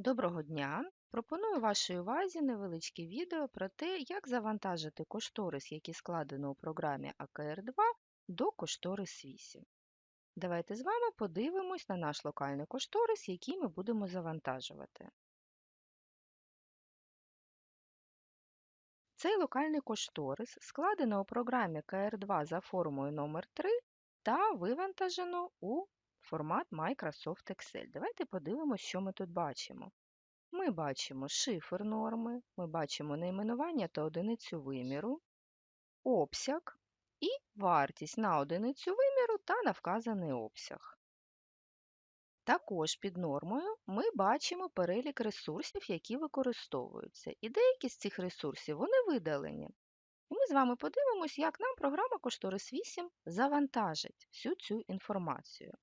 Доброго дня! Пропоную вашій увазі невеличке відео про те, як завантажити кошторис, який складено у програмі AKR2, до кошторис 8. Давайте з вами подивимось на наш локальний кошторис, який ми будемо завантажувати. Цей локальний кошторис складено у програмі KR2 за формою номер 3 та вивантажено у формат Microsoft Excel. Давайте подивимося, що ми тут бачимо. Ми бачимо шифр норми, ми бачимо найменування та одиницю виміру, обсяг і вартість на одиницю виміру та на вказаний обсяг. Також під нормою ми бачимо перелік ресурсів, які використовуються. І деякі з цих ресурсів вони видалені. І ми з вами подивимось, як нам програма Кошторис 8 завантажить всю цю інформацію.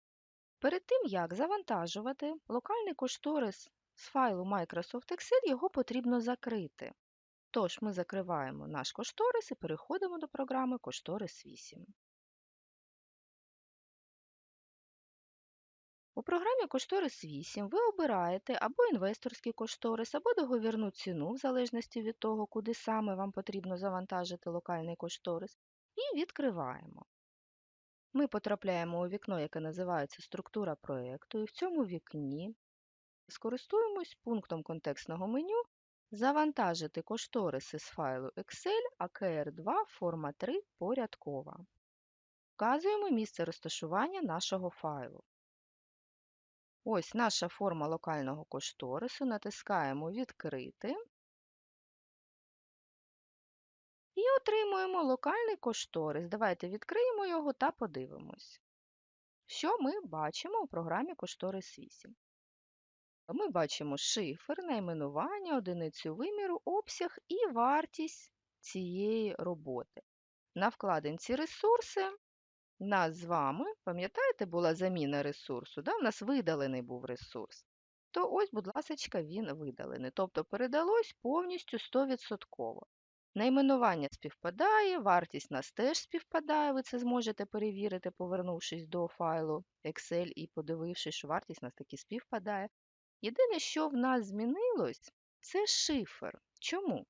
Перед тим, як завантажувати локальний кошторис з файлу Microsoft Excel, його потрібно закрити. Тож ми закриваємо наш кошторис і переходимо до програми Кошторис 8. У програмі Кошторис 8 ви обираєте або інвесторський кошторис, або договірну ціну, в залежності від того, куди саме вам потрібно завантажити локальний кошторис, і відкриваємо. Ми потрапляємо у вікно, яке називається Структура проєкту, і в цьому вікні скористуємось пунктом контекстного меню Завантажити кошториси з файлу Excel AKR2 форма 3 порядкова. Вказуємо місце розташування нашого файлу. Ось наша форма локального кошторису. Натискаємо Відкрити і отримуємо локальний кошторис. Давайте відкриємо його та подивимось. Що ми бачимо у програмі Кошторис 8? Ми бачимо шифр, найменування, одиницю виміру, обсяг і вартість цієї роботи. На вкладинці ресурси нас з вами, пам'ятаєте, була заміна ресурсу, да? у нас видалений був ресурс. То ось, будь ласка, він видалений. Тобто передалось повністю 100%. Найменування співпадає, вартість нас теж співпадає, ви це зможете перевірити, повернувшись до файлу Excel і подивившись, що вартість нас таки співпадає. Єдине, що в нас змінилось, це шифр. Чому?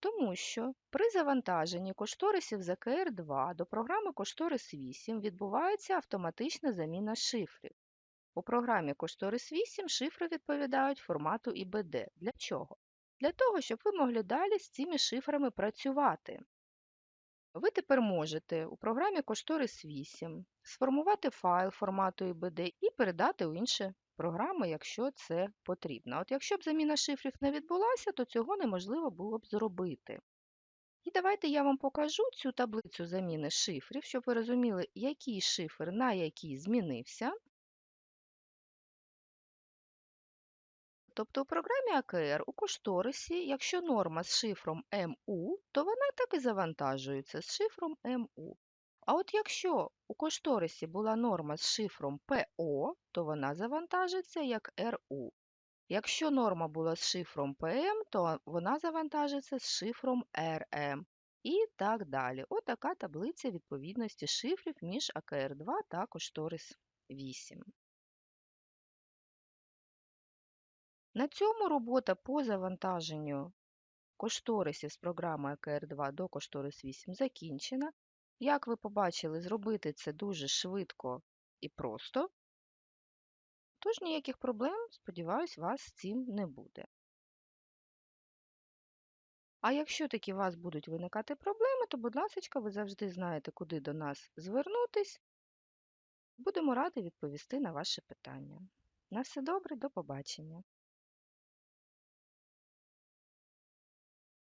Тому що при завантаженні кошторисів з АКР2 до програми Кошторис 8 відбувається автоматична заміна шифрів. У програмі Кошторис 8 шифри відповідають формату IBD. Для чого? Для того, щоб ви могли далі з цими шифрами працювати. Ви тепер можете у програмі Кошторис 8 сформувати файл формату IBD і передати у інше програми, якщо це потрібно. От якщо б заміна шифрів не відбулася, то цього неможливо було б зробити. І давайте я вам покажу цю таблицю заміни шифрів, щоб ви розуміли, який шифр на який змінився. Тобто у програмі AKR у кошторисі, якщо норма з шифром MU, то вона так і завантажується з шифром MU. А от якщо у кошторисі була норма з шифром PO, то вона завантажиться як RU. Якщо норма була з шифром PM, то вона завантажиться з шифром RM. І так далі. Отака таблиця відповідності шифрів між AKR2 та кошторис 8. На цьому робота по завантаженню кошторисів з програми AKR2 до кошторис 8 закінчена. Як ви побачили, зробити це дуже швидко і просто. Тож ніяких проблем, сподіваюсь, вас з цим не буде. А якщо таки у вас будуть виникати проблеми, то, будь ласка, ви завжди знаєте, куди до нас звернутись. Будемо раді відповісти на ваші питання. На все добре, до побачення!